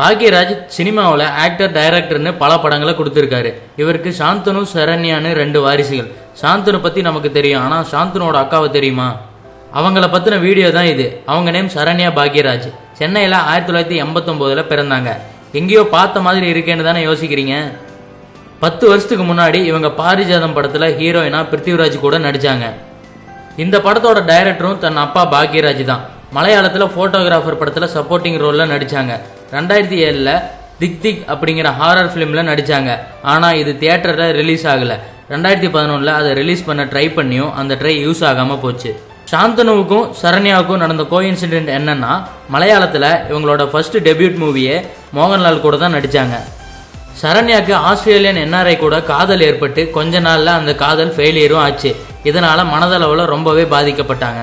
பாக்யராஜ் சினிமாவில் ஆக்டர் டைரக்டர்னு பல படங்களை கொடுத்துருக்காரு. இவருக்கு சாந்தனு சரண்யான்னு ரெண்டு வாரிசுகள். சாந்தனு பற்றி நமக்கு தெரியும். ஆனால் சாந்தனோட அக்காவை தெரியுமா? அவங்கள பற்றின வீடியோ தான் இது. அவங்க நேம் சரண்யா பாக்யராஜ். சென்னையில் ஆயிரத்தி தொள்ளாயிரத்தி எண்பத்தொம்போதில் பிறந்தாங்க. எங்கேயோ பார்த்த மாதிரி இருக்கேன்னு தானே யோசிக்கிறீங்க? பத்து வருஷத்துக்கு முன்னாடி இவங்க பாரிஜாதம் படத்தில் ஹீரோயினா பிருத்திவிராஜ் கூட நடித்தாங்க இந்த படத்தோட டைரக்டரும் தன் அப்பா பாக்யராஜ் தான். மலையாளத்தில் ஃபோட்டோகிராஃபர் படத்தில் சப்போர்ட்டிங் ரோலில் நடித்தாங்க ரெண்டாயிரத்தி ஏழில் திக் திக் அப்படிங்கிற ஹாரர் ஃபிலிமில் நடித்தாங்க ஆனால் இது தியேட்டரில் ரிலீஸ் ஆகலை. ரெண்டாயிரத்தி பதினொன்றில் அதை ரிலீஸ் பண்ண ட்ரை பண்ணியும் அந்த ட்ரை யூஸ் ஆகாமல் போச்சு. சாந்தனுவுக்கும் சரண்யாவுக்கும் நடந்த கோ இன்சிடென்ட் என்னன்னா மலையாளத்தில் இவங்களோட ஃபர்ஸ்ட் டெபியூட் மூவியே மோகன்லால் கூட தான் நடித்தாங்க சரண்யாவுக்கு ஆஸ்திரேலியன் என்ஆர்ஐ கூட காதல் ஏற்பட்டு கொஞ்ச நாளில் அந்த காதல் ஃபெயிலியரும் ஆச்சு. இதனால் மனதளவில் ரொம்பவே பாதிக்கப்பட்டாங்க.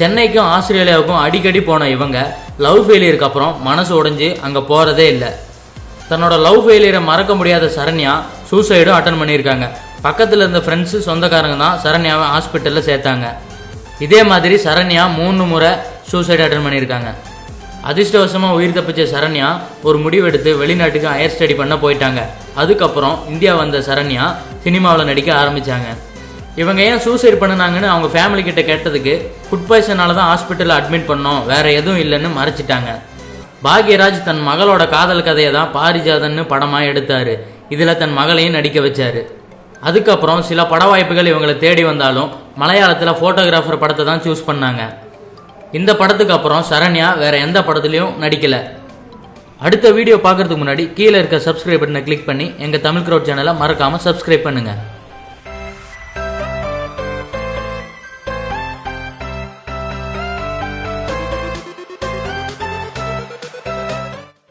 சென்னைக்கும் ஆஸ்திரேலியாவுக்கும் அடிக்கடி போன இவங்க லவ் ஃபெயிலியருக்கு அப்புறம் மனசு உடைஞ்சு அங்கே போகிறதே இல்லை. தன்னோட லவ் ஃபெயிலியரை மறக்க முடியாத சரண்யா சூசைடும் அட்டன் பண்ணியிருக்காங்க. பக்கத்தில் இருந்த ஃப்ரெண்ட்ஸு சொந்தக்காரங்க தான் சரண்யாவை ஹாஸ்பிட்டலில் சேர்த்தாங்க. இதே மாதிரி சரண்யா மூணு முறை சூசைடு அட்டன் பண்ணியிருக்காங்க. அதிர்ஷ்டவசமாக உயிர் தப்பிச்ச சரண்யா ஒரு முடிவெடுத்து வெளிநாட்டுக்கு ஹையர் ஸ்டடி பண்ண போயிட்டாங்க. அதுக்கப்புறம் இந்தியா வந்த சரண்யா சினிமாவில் நடிக்க ஆரம்பித்தாங்க இவங்க ஏன் சூசைட் பண்ணுனாங்கன்னு அவங்க ஃபேமிலி கிட்ட கேட்டதுக்கு ஃபுட் பாய்சனால தான் ஹாஸ்பிட்டலில் அட்மிட் பண்ணோம். வேற எதுவும் இல்லைன்னு மறைச்சிட்டாங்க. பாக்யராஜ் தன் மகளோட காதல் கதையை தான் பாரிஜாதன்னு படமாக எடுத்தார். இதில் தன் மகளையும் நடிக்க வச்சார். அதுக்கப்புறம் சில பட வாய்ப்புகள் இவங்களை தேடி வந்தாலும் மலையாளத்தில் ஃபோட்டோகிராஃபர் படத்தை தான் சூஸ் பண்ணாங்க. இந்த படத்துக்கு அப்புறம் சரண்யா வேற எந்த படத்துலையும் நடிக்கல. அடுத்த வீடியோ பார்க்கறதுக்கு முன்னாடி கீழே இருக்க சப்ஸ்கிரைப் பட்டனை கிளிக் பண்ணி எங்கள் தமிழ் க்ரௌட் சேனலை மறக்காமல் சப்ஸ்கிரைப் பண்ணுங்கள்